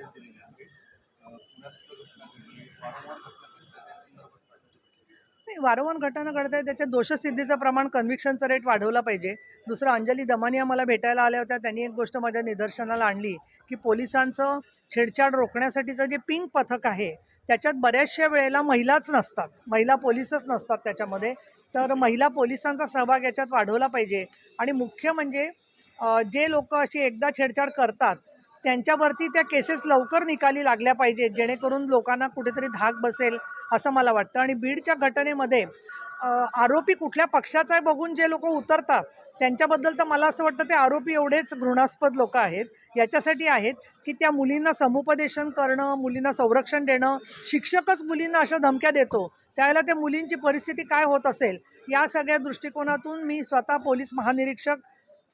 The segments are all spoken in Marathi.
आदेश दिलेले आहे. वारंवार घटना नाही वारंवार घटना घडत आहे त्याच्या दोषसिद्धीचं प्रमाण कन्व्हिक्शनचं रेट वाढवला पाहिजे. दुसरं अंजली दमानिया मला भेटायला आल्या होत्या त्यांनी एक गोष्ट माझ्या निदर्शनाला आणली की पोलिसांचं छेडछाड रोखण्यासाठीचं जे पिंक पथक आहे त्याच्यात बऱ्याचशा वेळेला महिलाच नसतात. महिला पोलिसच नसतात त्याच्यामध्ये. तर महिला पोलिसांचा सहभाग याच्यात वाढवला पाहिजे. आणि मुख्य म्हणजे जे लोक अशी एकदा छेडछाड करतात त्यांच्यावरती त्या केसेस लवकर निकाली लागल्या पाहिजेत जेणेकरून लोकांना कुठेतरी धाक बसेल असं मला वाटतं. आणि बीडच्या घटनेमध्ये आरोपी कुठल्या पक्षाचा आहे बघून जे लोक उतरतात त्यांच्याबद्दल तर मला असं वाटतं ते आरोपी एवढेच घृणास्पद लोक आहेत. याच्यासाठी आहेत की त्या मुलींना समुपदेशन करणं मुलींना संरक्षण देणं शिक्षकच मुलींना अशा धमक्या देतो. त्यावेळेला त्या मुलींची परिस्थिती काय होत असेल या सगळ्या दृष्टिकोनातून मी स्वतः पोलीस महानिरीक्षक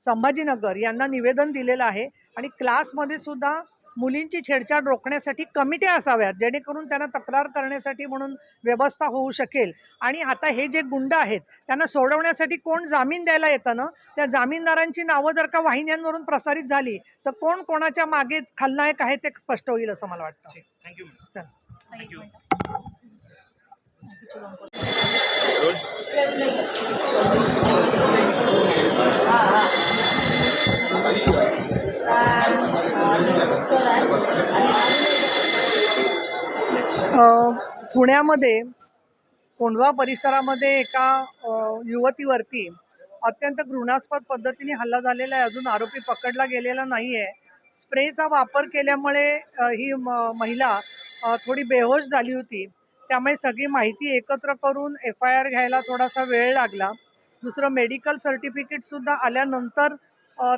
संभाजीनगर यांना निवेदन दिलेलं आहे. आणि क्लासमध्ये सुद्धा मुलींची छेडछाड रोखण्यासाठी कमिट्या असाव्यात जेणेकरून त्यांना तक्रार करण्यासाठी म्हणून व्यवस्था होऊ शकेल. आणि आता हे जे गुंड आहेत त्यांना सोडवण्यासाठी कोण जामीन द्यायला येतं ना? त्या जामीनदारांची नावं जर का वाहिन्यांवरून प्रसारित झाली तर कोण कोणाच्या मागे खलनायक आहे ते स्पष्ट होईल असं मला वाटतं. थँक्यू पुण्यामध्ये कोंढवा परिसरामध्ये एका युवतीवरती अत्यंत घृणास्पद पद्धतीने हल्ला झालेला आहे. अजून आरोपी पकडला गेलेला नाही आहे स्प्रेचा वापर केल्यामुळे ही म महिला थोडी बेहोश झाली होती. त्यामुळे सगळी माहिती एकत्र करून एफ आय आर घ्यायला थोडासा वेळ लागला. दुसरं मेडिकल सर्टिफिकेटसुद्धा आल्यानंतर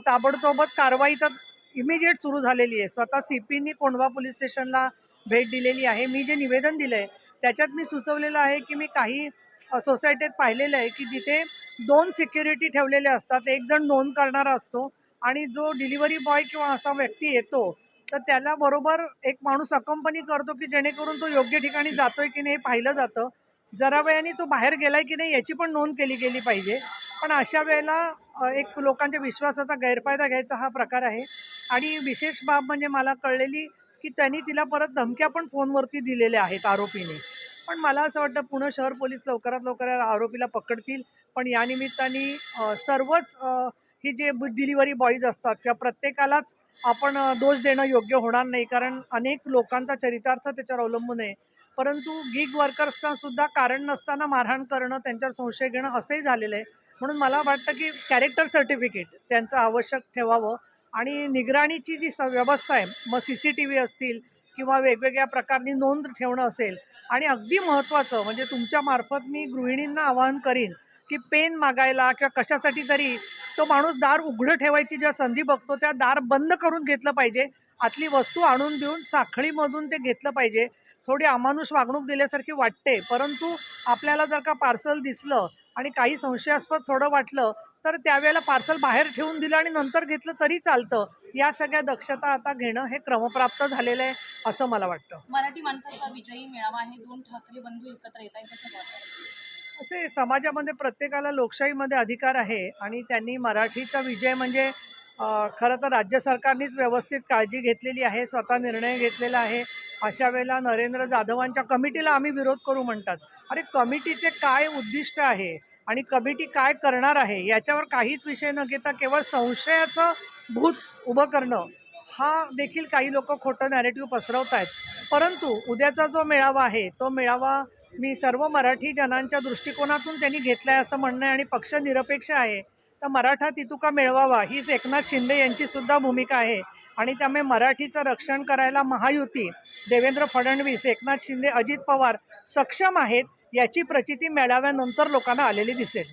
ताबडतोबच कारवाई तर इमिजिएट सुरू झालेली आहे. स्वतः सी पीनी कोंढवा पोलीस स्टेशनला भेट दिलेली आहे. मी जे निवेदन दिलं आहे त्याच्यात मी सुचवलेलं आहे की मी काही सोसायटीत पाहिलेलं आहे की जिथे दोन सिक्युरिटी ठेवलेले असतात एक जण नोंद करणारा असतो आणि जो डिलिव्हरी बॉय किंवा असा व्यक्ती येतो तर त्याला बरोबर एक माणूस अकंपनी करतो की जेणेकरून तो योग्य ठिकाणी जातोय की नाही हे पाहिलं जातं. जरा वेळाने तो बाहेर गेलाय की नाही याची पण नोंद केली गेली पाहिजे. पण अशा वेळेला एक लोकांच्या विश्वासाचा गैरफायदा घ्यायचा हा प्रकार आहे. आणि विशेष बाब म्हणजे मला कळलेली की त्यांनी तिला परत धमक्या पण फोनवरती दिलेल्या आहेत आरोपीने. पण मला असं वाटतं पुणे शहर पोलीस लवकरात लवकर या आरोपीला पकडतील. पण या निमित्ताने सर्वच ही जे डिलिव्हरी बॉईज असतात किंवा प्रत्येकालाच आपण दोष देणं योग्य होणार नाही कारण अनेक लोकांचा चरितार्थ त्याच्यावर अवलंबून आहे. परंतु गिग वर्कर्सना सुद्धा कारण नसताना मारहाण करणं त्यांच्यावर संशय घेणं असंही झालेलं आहे. म्हणून मला वाटतं की कॅरेक्टर सर्टिफिकेट त्यांचं आवश्यक ठेवावं. आणि निगराणीची जी स व्यवस्था आहे मग सी सी टी व्ही असतील किंवा वेगवेगळ्या प्रकारनी नोंद ठेवणं असेल. आणि अगदी महत्त्वाचं म्हणजे तुमच्यामार्फत मी गृहिणींना आवाहन करीन की पेन मागायला किंवा कशासाठी तरी तो माणूस दार उघडं ठेवायची ज्या संधी बघतो त्या दार बंद करून घेतलं पाहिजे. आतली वस्तू आणून देऊन साखळीमधून ते घेतलं पाहिजे. थोडी अमानुष वागणूक दिल्यासारखी वाटते परंतु आपल्याला जर का पार्सल दिसलं आणि काही संशयास्पद थोडं वाटलं तर त्यावेळेला पार्सल बाहेर ठेवून दिलं आणि नंतर घेतलं तरी चालतं. या सगळ्या दक्षता आता घेणं हे क्रमप्राप्त झालेलं आहे असं मला वाटतं. मराठी माणसाचा विजयी मेळावा आहे. दोन ठाकरे बंधू एकत्र येत आहेत असे समाजामध्ये प्रत्येकाला लोकशाहीमध्ये अधिकार आहे आणि त्यांनी मराठीचा विजय म्हणजे खरं तर राज्य सरकारनेच व्यवस्थित काळजी घेतलेली आहे स्वतः निर्णय घेतलेला आहे. अशा वेळेला नरेंद्र जाधवांच्या कमिटीला आम्ही विरोध करू म्हणतात. अरे कमिटीचे काय उद्दिष्ट आहे आणि कमिटी काय करणार आहे याच्यावर काहीच विषय न घेता केवळ संशयाचं भूत उभं करणं हा देखील काही लोक खोटं नॅरेटिव्ह पसरवत आहेत परंतु उद्याचा जो मेळावा आहे तो मेळावा मी सर्व मराठी जनांच्या दृष्टिकोनातून त्यांनी घेतला आहे असं म्हणणं आहे आणि पक्ष निरपेक्ष आहे. तर मराठा तितुका मिळवावा हीच एकनाथ शिंदे यांची सुद्धा भूमिका आहे. आणि त्यामुळे मराठीचं रक्षण करायला महायुती देवेंद्र फडणवीस एकनाथ शिंदे अजित पवार सक्षम आहेत याची प्रचिती मेळाव्यानंतर लोकांना आलेली दिसेल.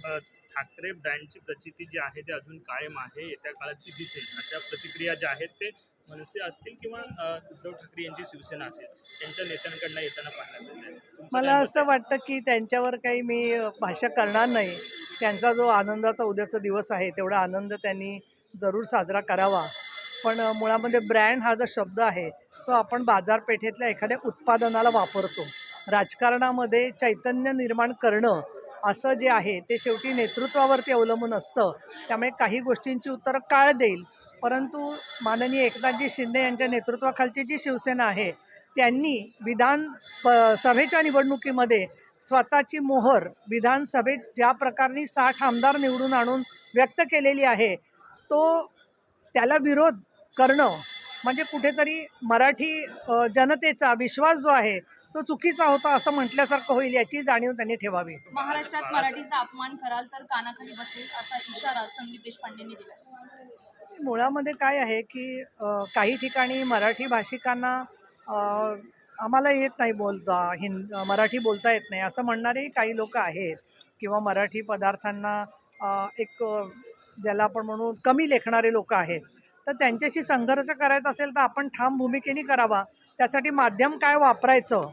ठाकरे ब्रँडची प्रचिती जी आहे ती अजून कायम आहे येत्या काळात ती दिसेल. अशा प्रतिक्रिया ज्या आहेत ते मनसे असतील किंवा उद्धव ठाकरे यांची शिवसेना असेल त्यांच्या नेत्यांकडनं येताना पाहायला मला असं? वाटतं की त्यांच्यावर काही मी अ, भाष्य करणार नाही. त्यांचा जो आनंदाचा उद्याचा दिवस आहे तेवढा आनंद त्यांनी जरूर साजरा करावा. पण मुळामध्ये ब्रँड हा जो शब्द आहे तो आपण बाजारपेठेतल्या एखाद्या उत्पादनाला वापरतो. राजकारणामध्ये चैतन्य निर्माण करणं असं जे आहे ते शेवटी नेतृत्वावरती अवलंबून असतं. त्यामुळे काही गोष्टींची उत्तरं काळ देईल. परंतु माननीय एकनाथजी शिंदे यांच्या नेतृत्वाखालची जी शिवसेना आहे त्यांनी विधान प सभेच्या निवडणुकीमध्ये स्वतःची मोहर विधानसभेत ज्या प्रकारे साठ आमदार निवडून आणून व्यक्त केलेली आहे तो त्याला विरोध करणं म्हणजे कुठेतरी मराठी जनतेचा विश्वास जो आहे तो चुकीचा होता असं म्हटल्यासारखं होईल याची जाणीव त्यांनी ठेवावी. महाराष्ट्रात मराठीचा अपमान कराल तर कानाखाली बसेल असा इशारा संदीप देशपांडेंनी दिला मुळामध्ये काय आहे की काही ठिकाणी मराठी भाषिकांना आम्हाला येत नाही बोलता हिंद मराठी बोलता येत नाही असं म्हणणारेही काही लोक आहेत. किंवा मराठी पदार्थांना एक ज्याला आपण म्हणू कमी लेखणारे लोक आहेत. तर त्यांच्याशी संघर्ष करायचा असेल तर आपण ठाम भूमिकेने करावा. त्यासाठी माध्यम काय वापरायचं?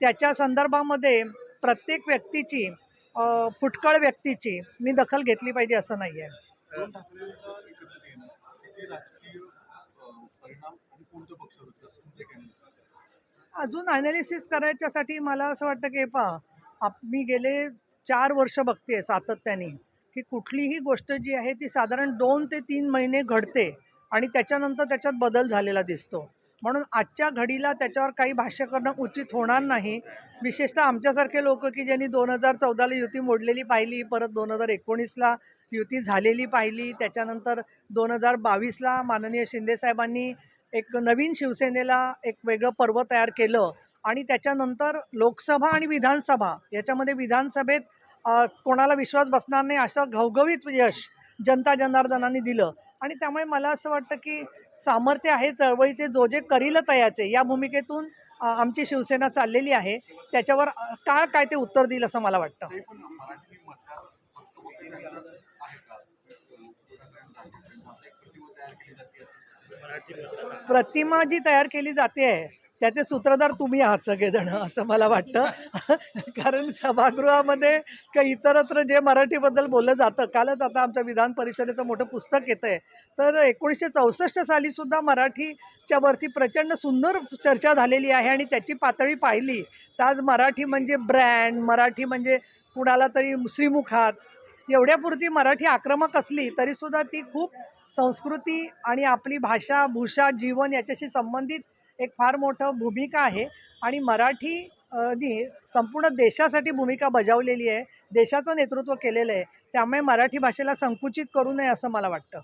त्याच्या संदर्भामध्ये प्रत्येक व्यक्तीची फुटकळ व्यक्तीची मी दखल घेतली पाहिजे असं नाही आहे त्याचे राजकीय परिणाम आणि कोणतं पक्ष अजून ॲनालिसिस करायच्यासाठी मला असं वाटतं की पहा आप मी गेले चार वर्ष बघते सातत्याने की कुठलीही गोष्ट जी आहे ती साधारण दोन ते तीन महिने घडते आणि त्याच्यानंतर त्याच्यात बदल झालेला दिसतो. म्हणून आजच्या घडीला त्याच्यावर काही भाष्य करणं उचित होणार नाही. विशेषतः आमच्यासारखे लोक की ज्यांनी दोन हजार चौदाला युती मोडलेली पाहिली परत दोन हजार एकोणीसला युती झालेली पाहिली त्याच्यानंतर दोन हजार बावीसला माननीय शिंदेसाहेबांनी एक नवीन शिवसेनेला एक वेगळं पर्व तयार केलं आणि त्याच्यानंतर लोकसभा आणि विधानसभा याच्यामध्ये विधानसभेत कोणाला विश्वास बसणार नाही असं घवघवीत यश जनता जनार्दनांनी दिलं. आणि त्यामुळे मला असं वाटतं की सामर्थ्य आहे चळवळीचे जो जे करील तयाचे या भूमिकेतून आमची शिवसेना चाललेली आहे. त्याच्यावर काळ काय ते उत्तर देईल असं मला वाटतं? प्रतिमा जी तयार केली जाते. आहे त्याचे सूत्रधार तुम्ही आहात सगळेजण असं मला वाटतं. कारण सभागृहामध्ये का इतरत्र जे मराठीबद्दल बोललं जातं कालच आता आमच्या विधान परिषदेचं मोठं पुस्तक येतं आहे. तर एकोणीसशे चौसष्ट सालीसुद्धा मराठीच्या वरती प्रचंड सुंदर चर्चा झालेली आहे आणि त्याची पातळी पाहिली. तर आज मराठी म्हणजे ब्रँड मराठी म्हणजे कुणाला तरी श्रीमुखात एवढ्यापुरती मराठी आक्रमक असली तरीसुद्धा ती खूप संस्कृती आणि आपली भाषा भूषा जीवन याच्याशी संबंधित एक फार मोठं भूमिका आहे. आणि मराठी नी संपूर्ण देशासाठी भूमिका बजावलेली आहे देशाचं नेतृत्व केलेलं आहे त्यामुळे मराठी भाषेला संकुचित करू नये असं मला वाटतं.